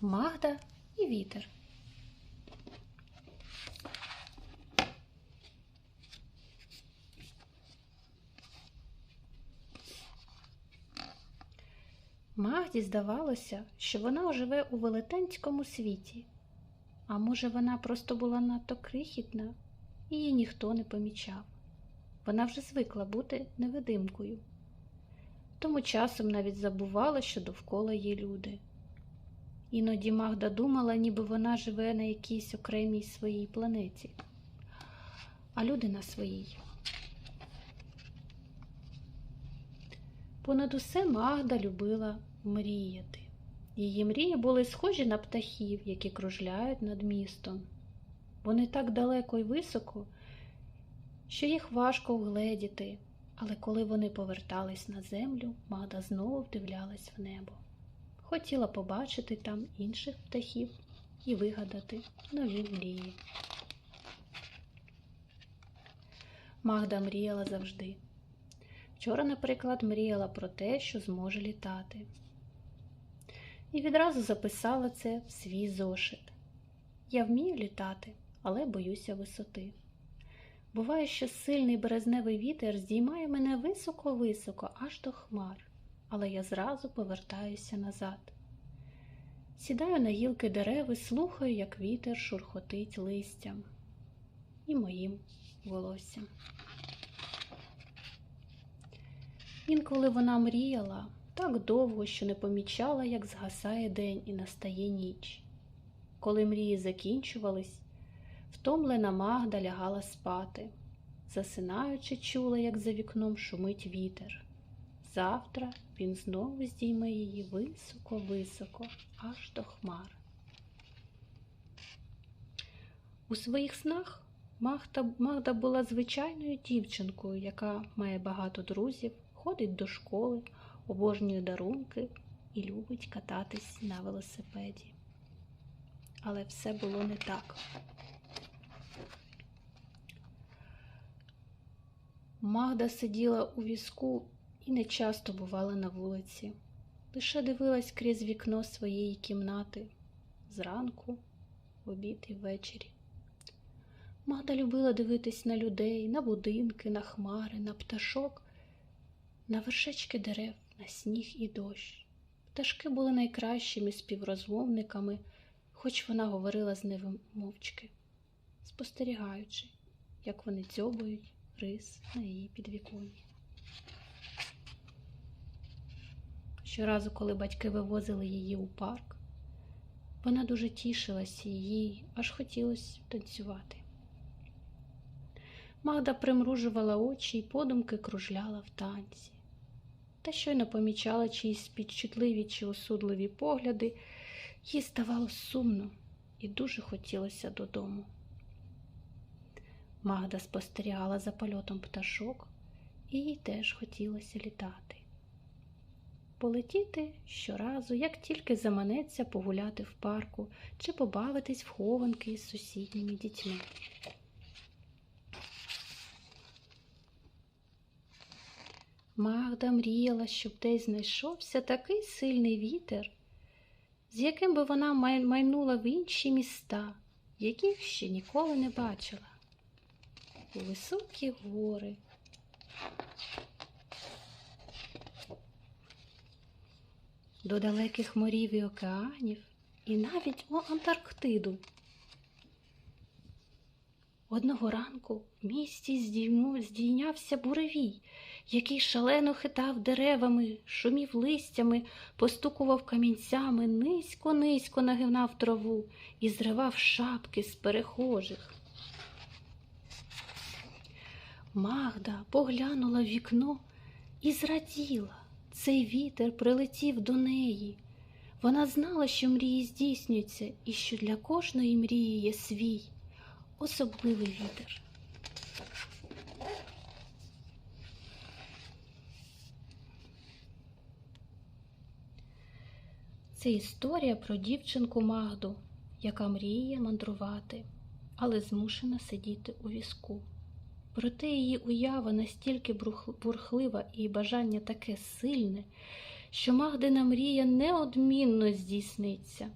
Магда і вітер. Магді здавалося, що вона живе у велетенському світі. А може, вона просто була надто крихітна, і її ніхто не помічав. Вона вже звикла бути невидимкою. Тому часом навіть забувала, що довкола є люди. Іноді Магда думала, ніби вона живе на якійсь окремій своїй планеті, а люди на своїй. Понад усе Магда любила мріяти. Її мрії були схожі на птахів, які кружляють над містом. Вони так далеко й високо, що їх важко вгледіти, але коли вони повертались на землю, Магда знову вдивлялась в небо. Хотіла побачити там інших птахів і вигадати нові мрії. Магда мріяла завжди. Вчора, наприклад, мріяла про те, що зможе літати. І відразу записала це в свій зошит. Я вмію літати, але боюся висоти. Буває, що сильний березневий вітер здіймає мене високо-високо, аж до хмар, але я зразу повертаюся назад. Сідаю на гілки дерев і слухаю, як вітер шурхотить листям і моїм волоссям. Інколи вона мріяла так довго, що не помічала, як згасає день і настає ніч. Коли мрії закінчувались, втомлена Магда лягала спати, засинаючи, чула, як за вікном шумить вітер. Завтра він знову здійме її високо-високо, аж до хмар. У своїх снах Магда, Магда була звичайною дівчинкою, яка має багато друзів, ходить до школи, обожнює дарунки і любить кататись на велосипеді. Але все було не так. Магда сиділа у візку і не часто бувала на вулиці, лише дивилась крізь вікно своєї кімнати зранку, в обід і ввечері. Магда любила дивитись на людей, на будинки, на хмари, на пташок, на вершечки дерев, на сніг і дощ. Пташки були найкращими співрозмовниками, хоч вона говорила з ними мовчки, спостерігаючи, як вони дзьобають рис на її підвіконні. Щоразу, коли батьки вивозили її у парк, вона дуже тішилася їй, аж хотілося танцювати. Магда примружувала очі і подумки кружляла в танці. Та щойно помічала чиїсь спідчутливі чи осудливі погляди, їй ставало сумно і дуже хотілося додому. Магда спостерігала за польотом пташок, і їй теж хотілося літати. Полетіти щоразу, як тільки заманеться погуляти в парку чи побавитись в хованки з сусідніми дітьми. Магда мріяла, щоб десь знайшовся такий сильний вітер, з яким би вона майнула в інші міста, яких ще ніколи не бачила. У високі гори. До далеких морів і океанів, і навіть у Антарктиду. Одного ранку в місті здіймо- здійнявся буревій, який шалено хитав деревами, шумів листями, постукував камінцями, низько-низько нагинав траву і зривав шапки з перехожих. Магда поглянула в вікно і зраділа. Цей вітер прилетів до неї. Вона знала, що мрії здійснюються і що для кожної мрії є свій особливий вітер. Це історія про дівчинку Магду, яка мріє мандрувати, але змушена сидіти у візку. Проте її уява настільки бурхлива і бажання таке сильне, що Магдина мрія неодмінно здійсниться.